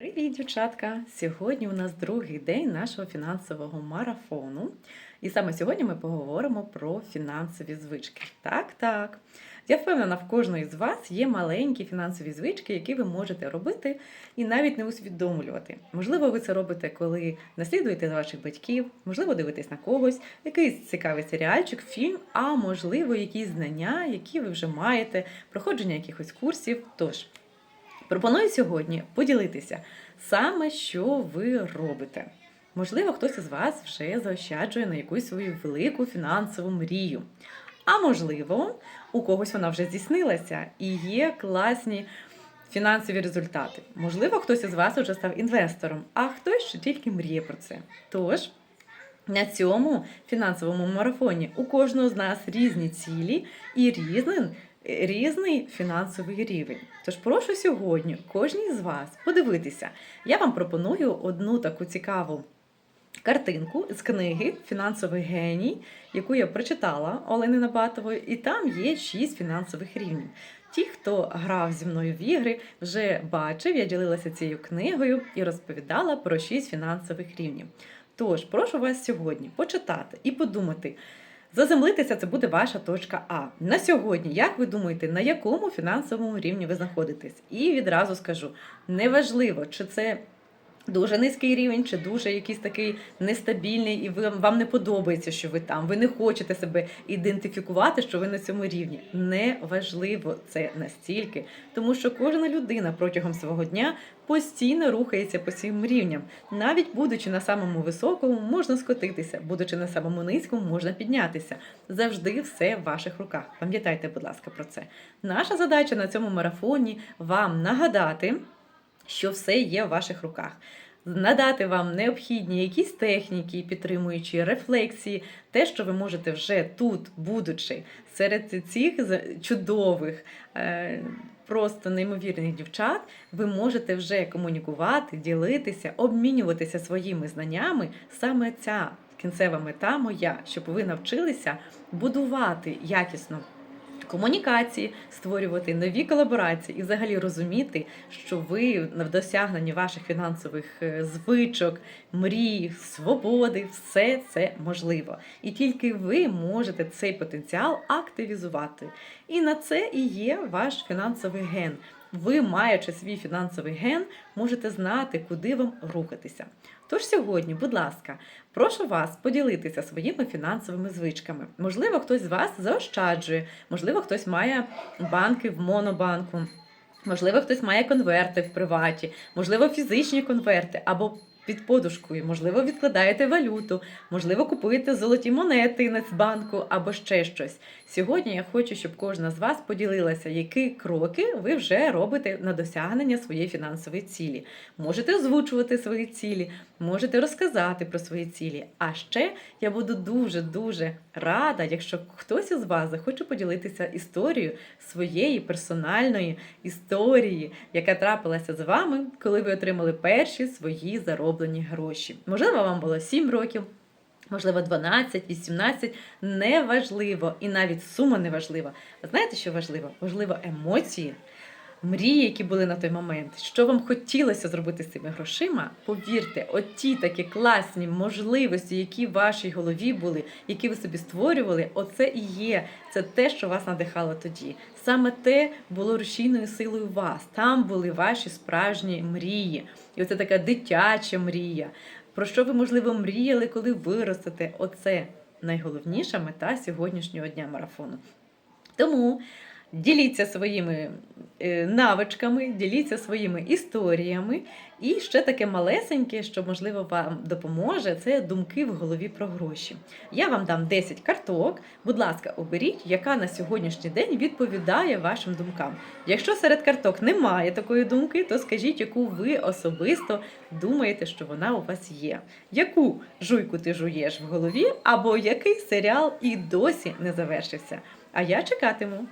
Привіт, дівчатка! Сьогодні у нас другий день нашого фінансового марафону. І саме сьогодні ми поговоримо про фінансові звички. Так, так. Я впевнена, в кожної з вас є маленькі фінансові звички, які ви можете робити і навіть не усвідомлювати. Можливо, ви це робите, коли наслідуєте ваших батьків, можливо, дивитесь на когось, якийсь цікавий серіальчик, фільм, а можливо, якісь знання, які ви вже маєте, проходження якихось курсів. Тож. Пропоную сьогодні поділитися саме, що ви робите. Можливо, хтось із вас вже заощаджує на якусь свою велику фінансову мрію. А можливо, у когось вона вже здійснилася і є класні фінансові результати. Можливо, хтось із вас вже став інвестором, а хтось ще тільки мріє про це. Тож. На цьому фінансовому марафоні у кожного з нас різні цілі і різний різний фінансовий рівень. Тож прошу сьогодні кожній з вас подивитися. Я вам пропоную одну таку цікаву картинку з книги Фінансовий геній, яку я прочитала Олени Набатової, і там є шість фінансових рівнів. Ті, хто грав зі мною в ігри, вже бачив, я ділилася цією книгою і розповідала про шість фінансових рівнів. Тож, прошу вас сьогодні почитати і подумати. Заземлитися це буде ваша точка А. На сьогодні, як ви думаєте, на якому фінансовому рівні ви знаходитесь? І відразу скажу: неважливо, чи це дуже низький рівень, чи дуже якийсь такий нестабільний, і ви, вам не подобається, що ви там. Ви не хочете себе ідентифікувати, що ви на цьому рівні. Неважливо це настільки, тому що кожна людина протягом свого дня постійно рухається по цим рівням. Навіть будучи на самому високому, можна скотитися, будучи на самому низькому, можна піднятися. Завжди все в ваших руках. Пам'ятайте, будь ласка, про це. Наша задача на цьому марафоні вам нагадати що все є в ваших руках. Надати вам необхідні якісь техніки, підтримуючі рефлексії, те, що ви можете вже тут, будучи серед цих чудових, е, просто неймовірних дівчат, ви можете вже комунікувати, ділитися, обмінюватися своїми знаннями. Саме ця кінцева мета моя, щоб ви навчилися будувати якісно комунікації, створювати нові колаборації і взагалі розуміти, що ви в досягненні ваших фінансових е, звичок, мрій, свободи, все це можливо. І тільки ви можете цей потенціал активізувати. І на це і є ваш фінансовий ген. Ви, маючи свій фінансовий ген, можете знати, куди вам рухатися. Тож сьогодні, будь ласка, прошу вас поділитися своїми фінансовими звичками. Можливо, хтось з вас заощаджує, можливо, хтось має банки в монобанку. Можливо, хтось має конверти в приваті, можливо, фізичні конверти або під подушкою, можливо, відкладаєте валюту, можливо, купуєте золоті монети Нацбанку або ще щось. Сьогодні я хочу, щоб кожна з вас поділилася, які кроки ви вже робите на досягнення своєї фінансової цілі. Можете озвучувати свої цілі, можете розказати про свої цілі. А ще я буду дуже-дуже рада, якщо хтось із вас захоче поділитися історією своєї персональної історії, яка трапилася з вами, коли ви отримали перші свої зароблені гроші. Можливо, вам було 7 років. Можливо, 12, 18, неважливо, і навіть сума не важлива. А знаєте, що важливо? Важливо емоції, мрії, які були на той момент, що вам хотілося зробити з цими грошима, повірте, оті такі класні можливості, які в вашій голові були, які ви собі створювали, оце і є. Це те, що вас надихало тоді. Саме те було рушійною силою вас. Там були ваші справжні мрії. І оце така дитяча мрія. Про що ви, можливо, мріяли, коли виростете? Оце найголовніша мета сьогоднішнього дня марафону. Тому Діліться своїми е, навичками, діліться своїми історіями. І ще таке малесеньке, що, можливо, вам допоможе, це думки в голові про гроші. Я вам дам 10 карток. Будь ласка, оберіть, яка на сьогоднішній день відповідає вашим думкам. Якщо серед карток немає такої думки, то скажіть, яку ви особисто думаєте, що вона у вас є. Яку жуйку ти жуєш в голові, або який серіал і досі не завершився. А я чекатиму.